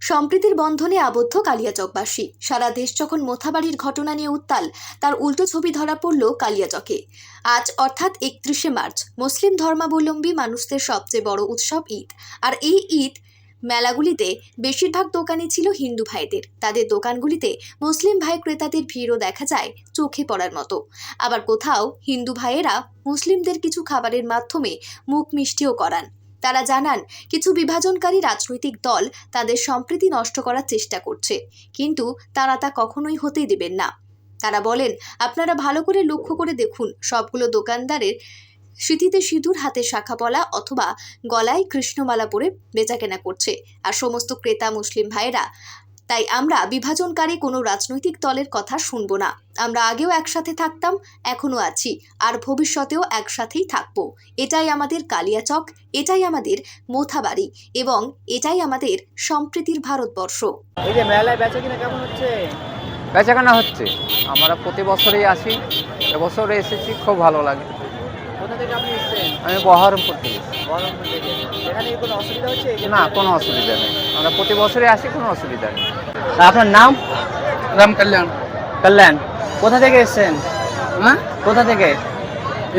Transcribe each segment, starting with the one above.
সম্প্রীতির বন্ধনে আবদ্ধ কালিয়াচকবাসী। সারা দেশ যখন মোথাবাড়ির ঘটনা নিয়ে উত্তাল, তার উল্টো ছবি ধরা পড়ল কালিয়াচকে। আজ অর্থাৎ একত্রিশে মার্চ, মুসলিম ধর্মাবলম্বী মানুষদের সবচেয়ে বড় উৎসব ঈদ। আর এই ঈদ মেলাগুলিতে বেশিরভাগ দোকানই ছিল হিন্দু ভাইদের। তাদের দোকানগুলিতে মুসলিম ভাই ক্রেতাদের ভিড়ও দেখা যায় চোখে পড়ার মতো। আবার কোথাও হিন্দু ভাইয়েরা মুসলিমদের কিছু খাবারের মাধ্যমে মুখ মিষ্টিও করান। তারা জানান, কিছু বিভাজনকারী রাজনৈতিক দল তাদের সম্প্রীতি নষ্ট করার চেষ্টা করছে, কিন্তু তারা তা কখনোই হতেই দেবেন না। তারা বলেন, আপনারা ভালো করে লক্ষ্য করে দেখুন, সবগুলো দোকানদারের স্মৃতিতে সিঁদুর, হাতে শাখা পলা অথবা গলায় কৃষ্ণমালা পরে বেচাকেনা করছে। আর সমস্ত ক্রেতা, মুসলিম ভাইয়েরা তাই আমরা বিভাজনকারী কোনো রাজনৈতিক দলের কথা শুনব না। আমরা আগেও একসাথে থাকতাম এখনও আছি আর ভবিষ্যতেও একসাথেই থাকব। এটাই আমাদের কালিয়াচক এটাই আমাদের মোথাবাড়ি এবং এটাই আমাদের সম্প্রীতির ভারতবর্ষ। এই যে মেলায় বেচা কিনা কেমন হচ্ছে? বেচাকেনা হচ্ছে। আমরা প্রতি বছরেই আসি। এবছরে এসেছি খুব ভালো লাগে। কোথা থেকে আপনি এসেছেন? আমি বহরমপুর থেকে বহরমপুর থেকে। এখানে কোনো অসুবিধা হচ্ছে? যে না কোনো অসুবিধা নেই। আমরা প্রতি বছরে আসি কোনো অসুবিধা নেই। আপনার নাম राम कल्याण কল্যাণ কোথা থেকে এসেছেন हाँ কোথা থেকে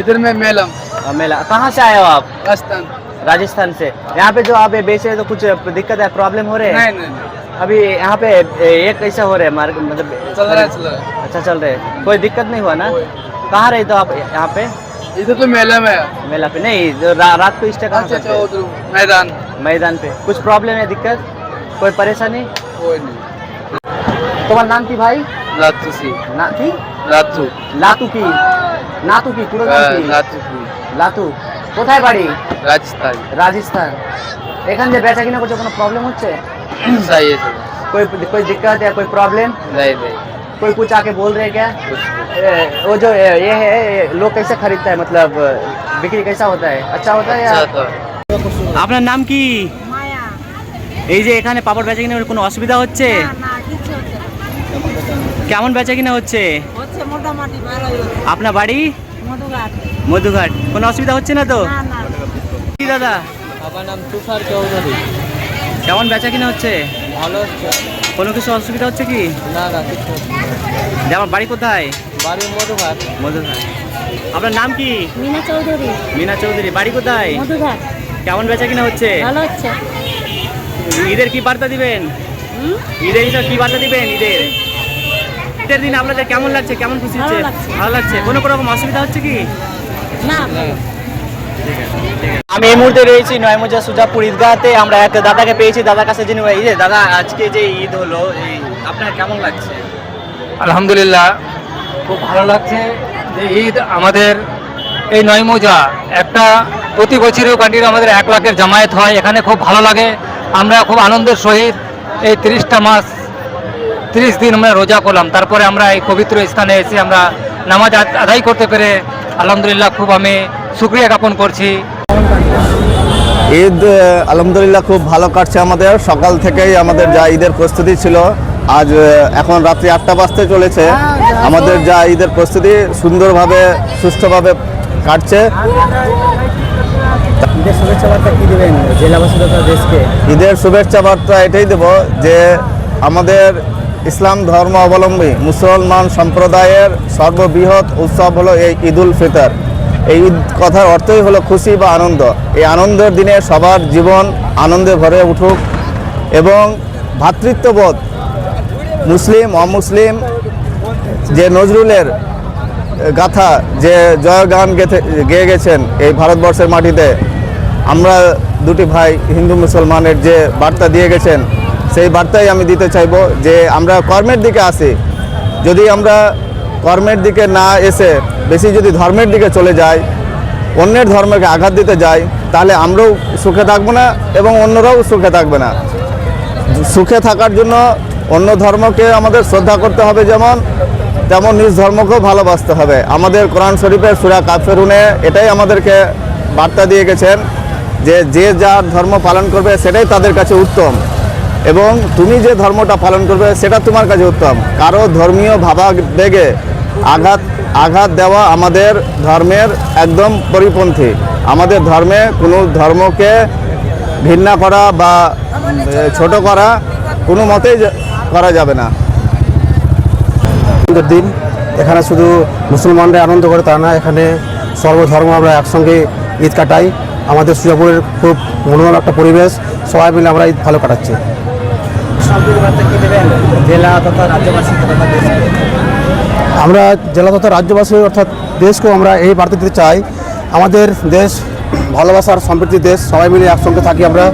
इधर में मेलम अ, मेला कहाँ से आए हो आप राजस्थान राजस्थान से यहाँ पे जो आप ये बेच रहे हैं तो कुछ दिक्कत है प्रॉब्लम हो रहे हैं नहीं नहीं नहीं, अभी यहाँ पे ये कैसा हो रहा है मार्केट मतलब चल रहा है चल रहा है अच्छा चल रहे हैं कोई दिक्कत नहीं हुआ ना कोई। कहाँ रहे तो आप यहाँ पे इधर तो मेला में है मेला पे नहीं जो रा, रात को स्टे कहाँ अच्छा अच्छा करते हैं? उधर मैदान मैदान पे कुछ प्रॉब्लम है दिक्कत कोई परेशानी कोई नहीं তোমার নাম কি ভাই रातू सी না কি रातू লাতু কি নাতু কি পুরো নাম हाँ, কি रातू की লাতু কোথায় বাড়ি राजस्थान রাজস্থান এখান যে বেচা কিনা করছে কোনো প্রবলেম হচ্ছে सही है सर कोई कोई दिक्कत या कोई प्रॉब्लम नहीं नहीं कोई कुछ आके बोल रहे हैं क्या कुछ नहीं। ए, वो जो ए, ये है ये लोग कैसे खरीदता है मतलब बिक्री कैसा होता है अच्छा होता है या अच्छा तो আপনার নাম কি মায়া এই যে এখানে পাপড় বেচা কিনা কোনো অসুবিধা হচ্ছে? না না কিছু হচ্ছে না। কেমন বেচা কিনা হচ্ছে? আপনার বাড়ি? মধুঘাট। কোনো অসুবিধা হচ্ছে না তো? না না। কি দাদা? আমার নাম তুষার চৌধুরী। কেমন বেচা কিনা হচ্ছে? ভালো হচ্ছে। কোনো কিছু অসুবিধা হচ্ছে কি? না না কিছু আমার বাড়ি কোথায়? বাড়ি মধুঘাট। মধুঘাট। আপনার নাম কি? মিনা চৌধুরী। মিনা চৌধুরী। বাড়ি কোথায়? মধুঘাট। কেমন বেচা কিনা হচ্ছে? ভালো হচ্ছে। ঈদের কি বার্তা দিবেন? ঈদের হিসাব কি বার্তা দিবেন ঈদের? ঈদের দিন আপনাদের কেমন লাগছে? কেমন খুশি ভালো হচ্ছে? লাগছে। ভালো লাগছে? কোনো রকম অসুবিধা হচ্ছে কি? না। আমি এই মুহূর্তে রয়েছি নয়মজা সুজাপুর ঈদগাহতে আমরা এক দাদাকে পেয়েছি। দাদার কাছে যিনি এই যে দাদা আজকে যে ঈদ হলো এই আপনার কেমন লাগছে? আলহামদুলিল্লাহ খুব ভালো লাগছে যে ঈদ আমাদের এই নয় মোজা একটা প্রতি বছরেও কন্টিনিউ আমাদের এক লাখের জামায়াত হয়। এখানে খুব ভালো লাগে। আমরা খুব আনন্দের সহিত এই তিরিশটা মাস, তিরিশ দিন আমরা রোজা করলাম। তারপরে আমরা এই পবিত্র স্থানে এসে আমরা নামাজ আদ- আদায় করতে পেরে আলহামদুলিল্লাহ খুব আমি সুক্রিয়া জ্ঞাপন করছি। ঈদ আলহামদুলিল্লাহ খুব ভালো কাটছে আমাদের। সকাল থেকেই আমাদের যা ঈদের প্রস্তুতি ছিল, আজ এখন রাত্রি আটটা বাজতে চলেছে। আমাদের যা ঈদের প্রস্তুতি সুন্দরভাবে, সুষ্ঠুভাবে কাটছে। ঈদের শুভেচ্ছা বার্তা কি দেবেন? জেলাবাসী তথা দেশকে? ঈদের শুভেচ্ছা বার্তা এটাই দেব যে আমাদের ইসলাম ধর্ম অবলম্বী মুসলমান সম্প্রদায়ের সর্ববৃহৎ উৎসব হলো এই ঈদুল ফিতর। এই ঈদ কথার অর্থই হলো খুশি বা আনন্দ। এই আনন্দের দিনে সবার জীবন আনন্দে ভরে উঠুক এবং ভ্রাতৃত্ববোধ মুসলিম, অমুসলিম যে নজরুলের গাথা যে জয়গান গেথে, গেয়ে গেছেন এই ভারতবর্ষের মাটিতে, আমরা দুটি ভাই হিন্দু মুসলমানের যে বার্তা দিয়ে গেছেন, সেই বার্তাই আমি দিতে চাইব যে আমরা কর্মের দিকে আসি। যদি আমরা কর্মের দিকে না এসে, বেশি যদি ধর্মের দিকে চলে যাই, অন্যের ধর্মকে আঘাত দিতে যাই, তাহলে আমরাও সুখে থাকব না এবং অন্যরাও সুখে থাকবে না। সুখে থাকার জন্য অন্য ধর্মকে আমাদের শ্রদ্ধা করতে হবে যেমন তেমন নিজ ধর্মকেও ভালোবাসতে হবে। আমাদের কোরআন শরীফের সুরা কাফেরুনে এটাই আমাদেরকে বার্তা দিয়ে গেছেন যে যে যার ধর্ম পালন করবে সেটাই তাদের কাছে উত্তম। এবং তুমি যে ধর্মটা পালন করবে সেটা তোমার কাছে উত্তম। কারও ধর্মীয় ভাবাবেগে আঘাত আঘাত দেওয়া আমাদের ধর্মের একদম পরিপন্থী। আমাদের ধর্মে কোনো ধর্মকে ঘৃণা করা বা ছোট করা কোনো মতেই করা যাবে না। আনন্দের দিন। এখানে শুধু মুসলমানরা আনন্দ করে তা না এখানে সর্বধর্ম আমরা একসঙ্গে ঈদ কাটাই। আমাদের সুজাপুরের খুব মনোরম একটা পরিবেশ সবাই মিলে আমরা ঈদ ভালো কাটাচ্ছি। জেলা তথা রাজ্যবাসী আমরা জেলা তথা রাজ্যবাসী অর্থাৎ দেশকেও আমরা এই বার্তা দিতে চাই। আমাদের দেশ ভালোবাসার সম্প্রীতির দেশ সবাই মিলে একসঙ্গে থাকি আমরা।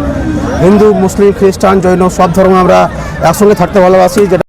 হিন্দু মুসলিম খ্রিস্টান জৈন সব ধর্ম আমরা একসঙ্গে থাকতে ভালোবাসি যেটা